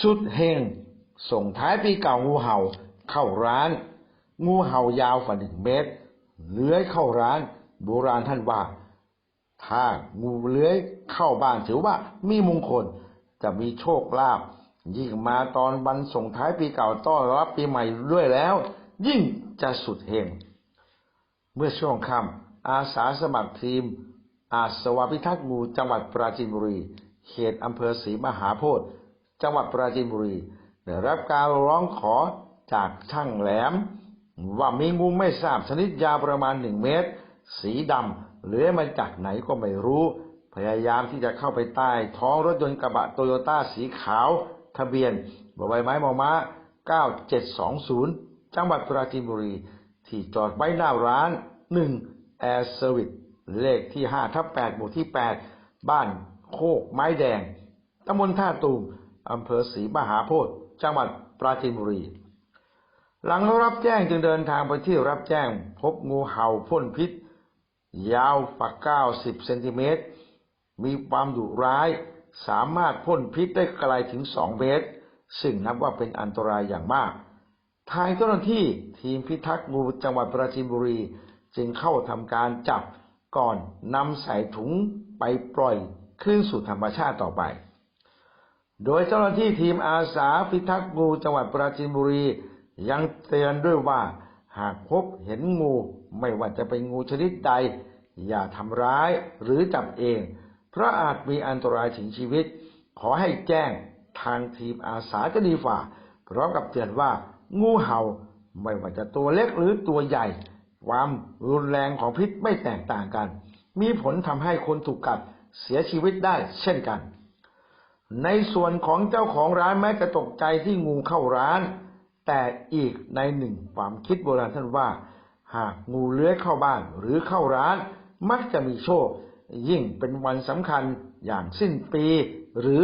สุดเฮงส่งท้ายปีเก่างูเห่าเข้าร้าน งูเห่ายาวกว่าหนึ่งเมตร เลื้อยเข้าร้าน โบราณท่านว่า ถ้างูเลื้อยเข้าบ้านถือว่ามีมงคลจะมีโชคลาภยิ่งมาตอนวันส่งท้ายปีเก่าต้อนรับปีใหม่ด้วยแล้ว ยิ่งจะสุดเฮงเมื่อช่วงค่ำอาสาสมัครทีม อาสวาพิทักษ์งูจังหวัดปราจีนบุรี เขตอำเภอศรีมหาโพธิ์ จังหวัดปราจีนบุรีได้รับการร้องขอจากช่างแหลม ว่ามีงูไม่ทราบชนิดยาวประมาณหนึ่งเมตร สีดำเลื้อยมาจากไหนก็ไม่รู้ พยายามที่จะเข้าไปใต้ท้องรถยนต์กระบะโตโยต้าสีขาว ทะเบียนบใบไม้มอม้า 9720 จังหวัดปราจีนบุรี ที่จอดไว้หน้าร้าน1 Air Service เลขที่5ทับ8หมู่ที่ 8 บ้านโคกไม้แดงตำบลท่าตูม อำเภอศรีมหาโพธิ์จังหวัดปราจีนบุรี หลังรับแจ้งจึงเดินทางไปที่รับแจ้ง พบงูเห่าพ่นพิษ ยาวฝัก90เซนติเมตร มีความดุร้าย สามารถพ่นพิษได้ไกลถึง2เมตร ซึ่งนับว่าเป็นอันตรายอย่างมาก ทางเจ้าหน้าที่ทีมพิทักษ์งูจังหวัดปราจีนบุรี จึงเข้าทำการจับก่อนนำใส่ถุงไปปล่อยคืนสู่ธรรมชาติต่อไป โดยเจ้าหน้าที่ทีมอาสาพิทักษ์งูจังหวัดปราจีนบุรี ยังเตือนด้วยว่า หากพบเห็นงูไม่ว่าจะเป็นงูชนิดใด อย่าทำร้ายหรือจับเอง เพราะอาจมีอันตรายถึงชีวิต ขอให้แจ้งทางทีมอาสาจะดีฝ่าพร้อมกับเตือนว่า งูเห่าไม่ว่าจะตัวเล็กหรือตัวใหญ่ ความรุนแรงของพิษไม่แตกต่างกัน มีผลทำให้คนถูกกัดเสียชีวิตได้เช่นกัน ในส่วนของเจ้าของร้านแม้จะตกใจที่งูเข้าร้าน แต่อีกในหนึ่งความคิดโบราณท่านว่า หากงูเลื้อยเข้าบ้านหรือเข้าร้าน มักจะมีโชค ยิ่งเป็นวันสำคัญอย่างสิ้นปี หรือ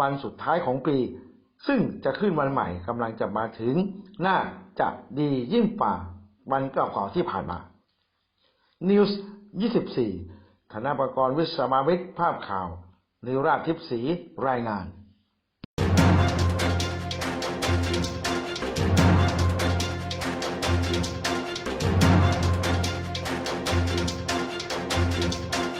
วันสุดท้ายของปี ซึ่งจะขึ้นวันใหม่กำลังจะมาถึง น่าจะดียิ่งกว่าวันเก่าๆที่ผ่านมานิวส์24 ธนปกรณ์วิศมาวิทย์ภาพข่าว นิวราชทิพย์สีรายงาน